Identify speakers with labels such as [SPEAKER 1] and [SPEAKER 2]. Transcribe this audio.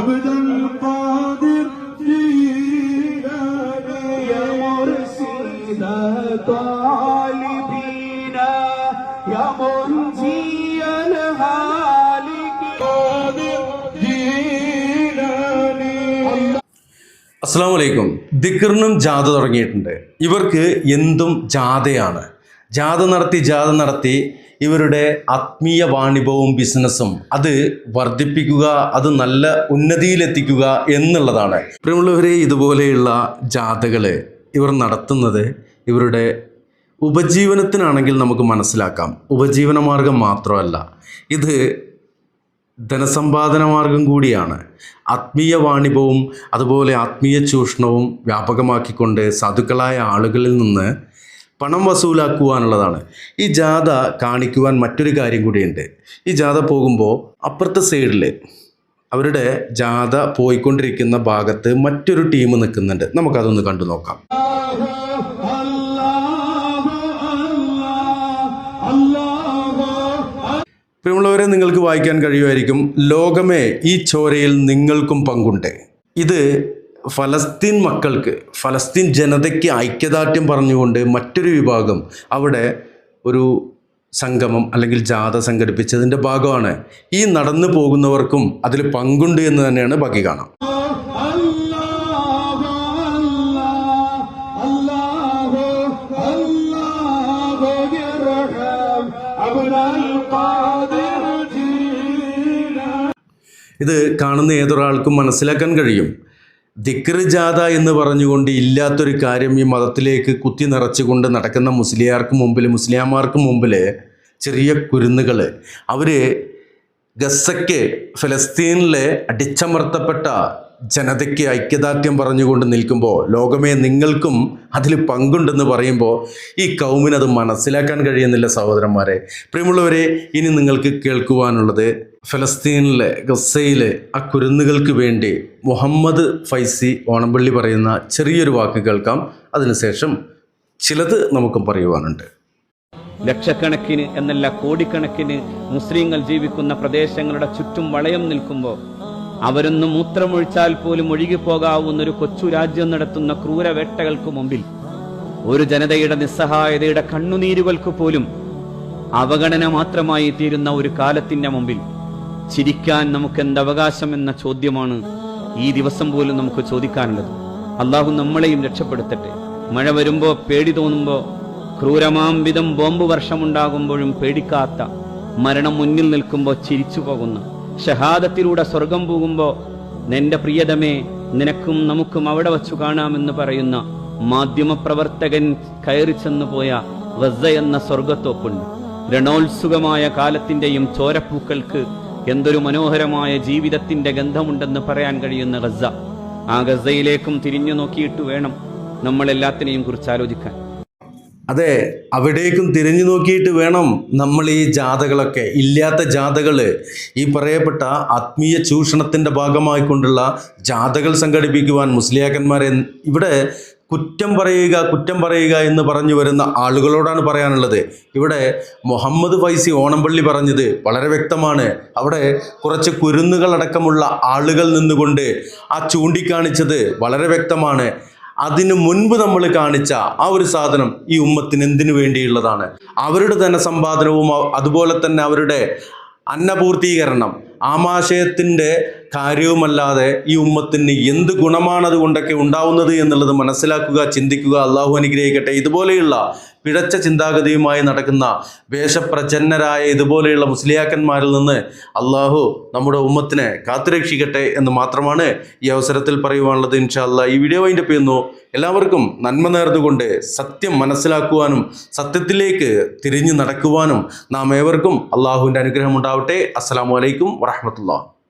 [SPEAKER 1] عبد القادر جيلاني
[SPEAKER 2] يا مرسل طالبين يا منجي الهالكين
[SPEAKER 1] قادر جيلاني
[SPEAKER 3] അസ്സാം വലൈക്കും ദിക്കറിനും ജാഥ തുടങ്ങിയിട്ടുണ്ട് ഇവർക്ക് എന്തും ജാഥയാണ് ജാഥ നടത്തി ജാഥ നടത്തി ഇവരുടെ ആത്മീയ വാണിഭവും ബിസിനസ്സും അത് വർദ്ധിപ്പിക്കുക അത് നല്ല ഉന്നതിയിലെത്തിക്കുക എന്നുള്ളതാണ്. പ്രിയമുള്ളവരെ ഇതുപോലെയുള്ള ജാഥകൾ ഇവർ നടത്തുന്നത് ഇവരുടെ ഉപജീവനത്തിനാണെങ്കിൽ നമുക്ക് മനസ്സിലാക്കാം. ഉപജീവന മാർഗം മാത്രമല്ല ഇത് ധനസമ്പാദന മാർഗം കൂടിയാണ്. ആത്മീയ വാണിഭവും അതുപോലെ ആത്മീയ ചൂഷണവും വ്യാപകമാക്കിക്കൊണ്ട് സാധുക്കളായ ആളുകളിൽ നിന്ന് പണം വസൂലാക്കുവാനുള്ളതാണ്. ഈ ജാഥ കാണിക്കുവാൻ മറ്റൊരു കാര്യം കൂടിയുണ്ട്. ഈ ജാഥ പോകുമ്പോൾ അപ്പുറത്തെ സൈഡിൽ അവരുടെ ജാഥ പോയിക്കൊണ്ടിരിക്കുന്ന ഭാഗത്ത് മറ്റൊരു ടീം നിൽക്കുന്നുണ്ട്. നമുക്കതൊന്ന് കണ്ടു നോക്കാം. പ്രിയമുള്ളവരെ നിങ്ങൾക്ക് വായിക്കാൻ കഴിയുമായിരിക്കും. ലോകമേ ഈ ചോരയിൽ നിങ്ങൾക്കും പങ്കുണ്ട്. ഇത് ഫലസ്തീൻ മക്കൾക്ക് ഫലസ്തീൻ ജനതയ്ക്ക് ഐക്യദാർഢ്യം പറഞ്ഞുകൊണ്ട് മറ്റൊരു വിഭാഗം അവിടെ ഒരു സംഗമം അല്ലെങ്കിൽ ജാഥ സംഘടിപ്പിച്ചതിന്റെ ഭാഗമാണ്. ഈ നടന്നു പോകുന്നവർക്കും അതിൽ പങ്കുണ്ട് എന്ന് തന്നെയാണ് ബാക്കി കാണാം. ഇത് കാണുന്ന ഏതൊരാൾക്കും മനസ്സിലാക്കാൻ കഴിയും. ദിക്ർ ജാഥ എന്ന് പറഞ്ഞുകൊണ്ട് ഇല്ലാത്തൊരു കാര്യം ഈ മതത്തിലേക്ക് കുത്തി നിറച്ചുകൊണ്ട് നടക്കുന്ന മുസ്ലിയാർക്ക് മുമ്പിൽ മുസ്ലിയാമാർക്ക് മുമ്പിൽ ചെറിയ കുരുന്നുകൾ അവർ ഗസയ്ക്ക് ഫലസ്തീനിലെ അടിച്ചമർത്തപ്പെട്ട ജനതയ്ക്ക് ഐക്യദാർഢ്യം പറഞ്ഞുകൊണ്ട് നിൽക്കുമ്പോൾ ലോകമേ നിങ്ങൾക്കും അതിൽ പങ്കുണ്ടെന്ന് പറയുമ്പോൾ ഈ കൗമിനത് മനസ്സിലാക്കാൻ കഴിയുന്നില്ല സഹോദരന്മാരെ. പ്രിയമുള്ളവരെ ഇനി നിങ്ങൾക്ക് കേൾക്കുവാനുള്ളത് ഫലസ്തീനിലെ ഗസയിലെ ആ കുരുന്നുകൾക്ക് വേണ്ടി മുഹമ്മദ് ഫൈസി ഓണംപള്ളി പറയുന്ന ചെറിയൊരു വാക്ക് കേൾക്കാം. അതിനുശേഷം ചിലത് നമുക്കും പറയുവാനുണ്ട്.
[SPEAKER 4] ലക്ഷക്കണക്കിന് എന്നല്ല കോടിക്കണക്കിന് മുസ്ലിങ്ങൾ ജീവിക്കുന്ന പ്രദേശങ്ങളുടെ ചുറ്റും വളയം നിൽക്കുമ്പോൾ അവരൊന്ന് മൂത്രമൊഴിച്ചാൽ പോലും ഒഴുകിപ്പോകാവുന്ന ഒരു കൊച്ചു രാജ്യം നടത്തുന്ന ക്രൂരവേട്ടകൾക്ക് മുമ്പിൽ ഒരു ജനതയുടെ നിസ്സഹായതയുടെ കണ്ണുനീരുകൾക്ക് പോലും അവഗണന മാത്രമായി തീരുന്ന ഒരു കാലത്തിന്റെ മുമ്പിൽ ചിരിക്കാൻ നമുക്ക് എന്ത് അവകാശം എന്ന ചോദ്യമാണ് ഈ ദിവസം പോലും നമുക്ക് ചോദിക്കാനുള്ളത്. അള്ളാഹു നമ്മളെയും രക്ഷപ്പെടുത്തട്ടെ. മഴ വരുമ്പോ പേടി തോന്നുമ്പോ ക്രൂരമാംവിധം ബോംബ് വർഷമുണ്ടാകുമ്പോഴും പേടിക്കാത്ത മരണം മുന്നിൽ നിൽക്കുമ്പോൾ ചിരിച്ചു പോകുന്ന ഷഹാദത്തിലൂടെ സ്വർഗം പോകുമ്പോ നിന്റെ പ്രിയതമേ നിനക്കും നമുക്കും അവിടെ വച്ചു കാണാമെന്ന് പറയുന്ന മാധ്യമപ്രവർത്തകൻ കയറി ചെന്നു പോയ വസ്സ എന്ന സ്വർഗത്തോപ്പുണ്ട്. രണോത്സുകമായ കാലത്തിന്റെയും ചോരപ്പൂക്കൾക്ക് എന്തൊരു മനോഹരമായ ജീവിതത്തിന്റെ ഗന്ധമുണ്ടെന്ന് പറയാൻ കഴിയുന്ന ഗസ ആ ഗസയിലേക്കും തിരിഞ്ഞു നോക്കിയിട്ട് വേണം നമ്മൾ എല്ലാത്തിനെയും കുറിച്ച് ആലോചിക്കാൻ.
[SPEAKER 3] അതെ അവിടേക്കും തിരിഞ്ഞു നോക്കിയിട്ട് വേണം നമ്മൾ ഈ ജാഥകളൊക്കെ ഇല്ലാത്ത ജാഥകൾ. ഈ പറയപ്പെട്ട ആത്മീയ ചൂഷണത്തിന്റെ ഭാഗമായിക്കൊണ്ടുള്ള ജാഥകൾ സംഘടിപ്പിക്കുവാൻ മുസ്ലിയാക്കന്മാരെ ഇവിടെ കുറ്റം പറയുക കുറ്റം പറയുക എന്ന് പറഞ്ഞു വരുന്ന ആളുകളോടാണ് പറയാനുള്ളത്. ഇവിടെ മുഹമ്മദ് ഫൈസി ഓണംപള്ളി പറഞ്ഞത് വളരെ വ്യക്തമാണ്. അവിടെ കുറച്ച് കുരുന്നുകളടക്കമുള്ള ആളുകൾ നിന്നുകൊണ്ട് ആ ചൂണ്ടിക്കാണിച്ചത് വളരെ വ്യക്തമാണ്. അതിനു മുൻപ് നമ്മൾ കാണിച്ച ആ ഒരു സാധനം ഈ ഉമ്മത്തിന് എന്തിനു വേണ്ടിയുള്ളതാണ്? അവരുടെ അ- അതുപോലെ തന്നെ അവരുടെ അന്നപൂർത്തീകരണം ആമാശയത്തിന്റെ കാര്യവുമല്ലാതെ ഈ ഉമ്മത്തിന് എന്ത് ഗുണമാണ് അതുകൊണ്ടൊക്കെ ഉണ്ടാവുന്നത് എന്നുള്ളത് മനസ്സിലാക്കുക ചിന്തിക്കുക അള്ളാഹു അനുഗ്രഹിക്കട്ടെ. ഇതുപോലെയുള്ള പിഴച്ച ചിന്താഗതിയുമായി നടക്കുന്ന വേഷപ്രചന്നരായ ഇതുപോലെയുള്ള മുസ്ലിയാക്കന്മാരിൽ നിന്ന് അള്ളാഹു നമ്മുടെ ഉമ്മത്തിനെ കാത്തുരക്ഷിക്കട്ടെ എന്ന് മാത്രമാണ് ഈ അവസരത്തിൽ പറയുവാനുള്ളത് ഇൻഷാല്ല ഈ വീഡിയോ വൈൻഡപ്പ് ചെയ്യുന്നു. എല്ലാവർക്കും നന്മ നേർന്നുകൊണ്ട് സത്യം മനസ്സിലാക്കുവാനും സത്യത്തിലേക്ക് തിരിഞ്ഞു നടക്കുവാനും നാം ഏവർക്കും അള്ളാഹുവിന്റെ അനുഗ്രഹം ഉണ്ടാവട്ടെ. അസ്സലാമു ورحمة الله.